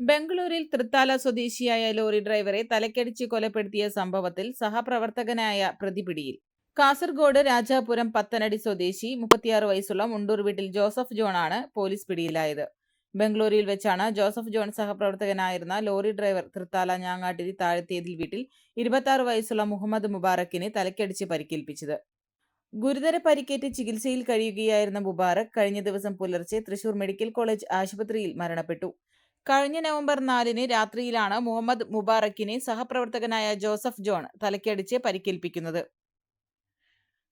ബംഗളൂരിൽ തൃത്താല സ്വദേശിയായ ലോറി ഡ്രൈവറെ തലക്കടിച്ച് കൊലപ്പെടുത്തിയ സംഭവത്തിൽ സഹപ്രവർത്തകനായ പ്രതി പിടിയിൽ കാസർഗോഡ് രാജാപുരം പത്തനടി സ്വദേശി മുപ്പത്തിയാറ് വയസ്സുള്ള മുണ്ടൂർ വീട്ടിൽ ജോസഫ് ജോണാണ് പോലീസ് പിടിയിലായത്. ബംഗളൂരുവിൽ വെച്ചാണ് ജോസഫ് ജോൺ സഹപ്രവർത്തകനായിരുന്ന ലോറി ഡ്രൈവർ തൃത്താല ഞാങ്ങാട്ടിരി താഴ്ത്തിയതിൽ വീട്ടിൽ ഇരുപത്തി വയസ്സുള്ള മുഹമ്മദ് മുബാറക്കിനെ തലക്കടിച്ച് പരിക്കേൽപ്പിച്ചത്. ഗുരുതര പരിക്കേറ്റ് ചികിത്സയിൽ കഴിയുകയായിരുന്ന മുബാറക് കഴിഞ്ഞ ദിവസം പുലർച്ചെ തൃശൂർ മെഡിക്കൽ കോളേജ് ആശുപത്രിയിൽ മരണപ്പെട്ടു. കഴിഞ്ഞ നവംബർ നാലിന് രാത്രിയിലാണ് മുഹമ്മദ് മുബാറക്കിനെ സഹപ്രവർത്തകനായ ജോസഫ് ജോൺ തലക്കടിച്ച് പരിക്കേൽപ്പിക്കുന്നത്.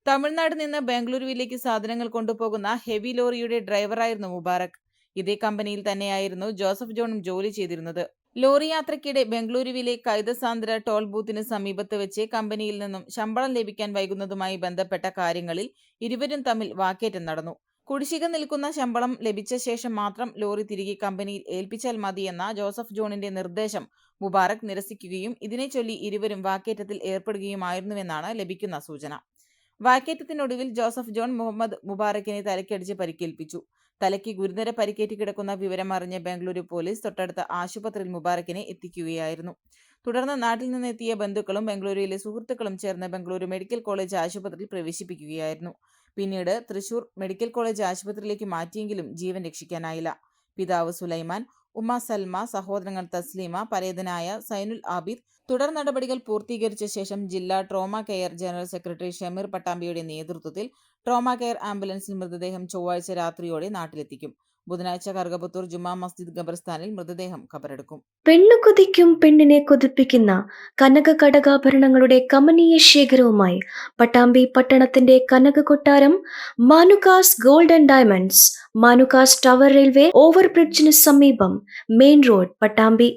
തമിഴ്നാട് നിന്ന് ബംഗളൂരുവിലേക്ക് സാധനങ്ങൾ കൊണ്ടുപോകുന്ന ഹെവി ലോറിയുടെ ഡ്രൈവറായിരുന്നു മുബാറക്. ഇതേ കമ്പനിയിൽ തന്നെയായിരുന്നു ജോസഫ് ജോണും ജോലി ചെയ്തിരുന്നത്. ലോറി യാത്രയ്ക്കിടെ ബംഗളൂരുവിലെ കൈതസാന്ദ്ര ടോൾ ബൂത്തിന് സമീപത്ത് വെച്ച് കമ്പനിയിൽ നിന്നും ശമ്പളം ലഭിക്കാൻ വൈകുന്നതുമായി ബന്ധപ്പെട്ട കാര്യങ്ങളിൽ ഇരുവരും തമ്മിൽ വാക്കേറ്റം നടന്നു. കുടിശ്ശിക നിൽക്കുന്ന ശമ്പളം ലഭിച്ച ശേഷം മാത്രം ലോറി തിരികെ കമ്പനിയിൽ ഏൽപ്പിച്ചാൽ മതിയെന്ന ജോസഫ് ജോണിന്റെ നിർദ്ദേശം മുബാറക് നിരസിക്കുകയും ഇതിനെ ചൊല്ലി ഇരുവരും വാക്കേറ്റത്തിൽ ഏർപ്പെടുകയുമായിരുന്നുവെന്നാണ് ലഭിക്കുന്ന സൂചന. വാക്കേറ്റത്തിനൊടുവിൽ ജോസഫ് ജോൺ മുഹമ്മദ് മുബാറക്കിനെ തലക്കടിച്ച് പരിക്കേൽപ്പിച്ചു. തലയ്ക്ക് ഗുരുതര പരിക്കേറ്റ് കിടക്കുന്ന വിവരം അറിഞ്ഞ ബംഗളൂരു പോലീസ് തൊട്ടടുത്ത ആശുപത്രിയിൽ മുബാറക്കിനെ എത്തിക്കുകയായിരുന്നു. തുടർന്ന് നാട്ടിൽ നിന്നെത്തിയ ബന്ധുക്കളും ബംഗളൂരുവിലെ സുഹൃത്തുക്കളും ചേർന്ന് ബംഗളൂരു മെഡിക്കൽ കോളേജ് ആശുപത്രിയിൽ പ്രവേശിപ്പിക്കുകയായിരുന്നു. പിന്നീട് തൃശൂർ മെഡിക്കൽ കോളേജ് ആശുപത്രിയിലേക്ക് മാറ്റിയെങ്കിലും ജീവൻ രക്ഷിക്കാനായില്ല. പിതാവ് സുലൈമാൻ ഉമ്മ സൽമ സഹോദരങ്ങൾ തസ്ലീമ പരേതനായ സൈനുൽ ആബിദ് തുടർ നടപടികൾ പൂർത്തീകരിച്ച ശേഷം ജില്ലാ trauma care general secretary Shameer പട്ടാമ്പിയുടെ നേതൃത്വത്തിൽ ട്രോമ കെയർ ആംബുലൻസിൽ മൃതദേഹം ചൊവ്വാഴ്ച രാത്രിയോടെ നാട്ടിലെത്തിക്കും. ബുധനാഴ്ച കറുകപുത്തൂർ ജുമാ മസ്ജിദ് ഖബർസ്ഥാനിൽ മൃതദേഹം ഖബറെടുക്കും പെണ്ണു കൊതിക്കും പെണ്ണിനെ കൊതിപ്പിക്കുന്ന കനക കടകാഭരണങ്ങളുടെ കമനീയ ശേഖരവുമായി പട്ടാമ്പി പട്ടണത്തിന്റെ കനക കൊട്ടാരം Manukas gold and diamonds Manukas tower railway ഓവർബ്രിഡ്ജിന് സമീപം മെയിൻ റോഡ് പട്ടാമ്പി